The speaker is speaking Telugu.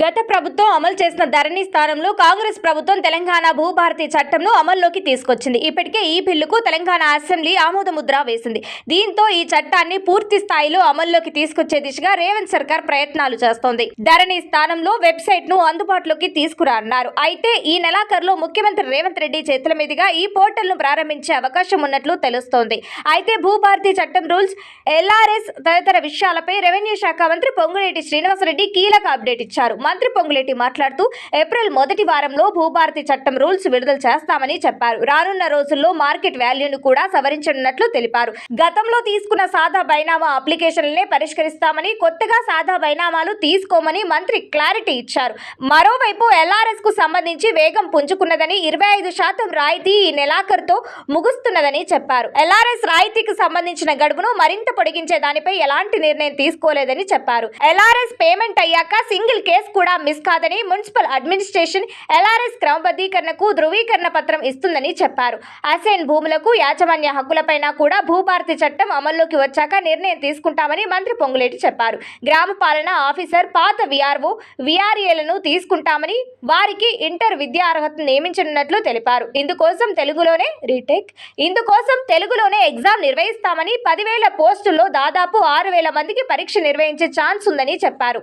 గత ప్రభుత్వం అమలు చేసిన ధరణి స్థానంలో కాంగ్రెస్ ప్రభుత్వం తెలంగాణ భూభారతి చట్టంను అమల్లోకి తీసుకొచ్చింది. ఇప్పటికే ఈ బిల్లుకు తెలంగాణ అసెంబ్లీ ఆమోదముద్ర వేసింది. దీంతో ఈ చట్టాన్ని పూర్తి స్థాయిలో అమల్లోకి తీసుకొచ్చే దిశగా రేవంత్ సర్కార్ ప్రయత్నాలు చేస్తోంది. ధరణి స్థానంలో వెబ్సైట్ను అందుబాటులోకి తీసుకురానున్నారు. అయితే ఈ నెలాఖరులో ముఖ్యమంత్రి రేవంత్ రెడ్డి చేతుల మీదుగా ఈ పోర్టల్ను ప్రారంభించే అవకాశం ఉన్నట్లు తెలుస్తోంది. అయితే భూభారతి చట్టం రూల్స్ ఎల్ఆర్ఎస్ తదితర విషయాలపై రెవెన్యూ శాఖ మంత్రి పొంగులేటి శ్రీనివాసరెడ్డి కీలక అప్డేట్ ఇచ్చారు. మంత్రి పొంగులేటి మాట్లాడుతూ ఏప్రిల్ మొదటి వారంలో భూభారతి చట్టం రూల్స్ విడుదల చేస్తామని చెప్పారు. రానున్న రోజుల్లో మార్కెట్ వాల్యూను కూడా సవరించనున్నట్లు తెలిపారు. గతంలో తీసుకున్న సాదా బైనామా అప్లికేషన్లనే పరిష్కరిస్తామని కొత్తగా సాదా బైనామాలు తీసుకోమని మంత్రి క్లారిటీ ఇచ్చారు. మరోవైపు ఎల్ఆర్ఎస్కు సంబంధించి వేగం పుంజుకున్నదని ఇరవై ఐదు శాతం రాయితీ ఈ నెలాఖరుతో ముగుస్తున్నదని చెప్పారు. ఎల్ఆర్ఎస్ రాయితీకి సంబంధించిన గడువును మరింత పొడిగించే దానిపై ఎలాంటి నిర్ణయం తీసుకోలేదని చెప్పారు. ఎల్ఆర్ఎస్ పేమెంట్ అయ్యాక సింగిల్ కేసు కూడా మిస్ కాదని మున్సిపల్ అడ్మినిస్ట్రేషన్ ఎల్ఆర్ఎస్ క్రమబద్ధీకరణకు ధృవీకరణ పత్రం ఇస్తుందని చెప్పారు. అసైన్ భూములకు యాజమాన్య హక్కులపైన కూడా భూభారతి చట్టం అమల్లోకి వచ్చాక నిర్ణయం తీసుకుంటామని మంత్రి పొంగులేటి చెప్పారు. గ్రామ పాలన ఆఫీసర్ పాత విఆర్ఓ విఆర్ఏలను తీసుకుంటామని వారికి ఇంటర్ విద్యా అర్హతను నియమించనున్నట్లు తెలిపారు. ఇందుకోసం తెలుగులోనే రీటేక్ ఇందుకోసం తెలుగులోనే ఎగ్జామ్ నిర్వహిస్తామని పదివేల పోస్టుల్లో దాదాపు ఆరు వేల మందికి పరీక్ష నిర్వహించే ఛాన్స్ ఉందని చెప్పారు.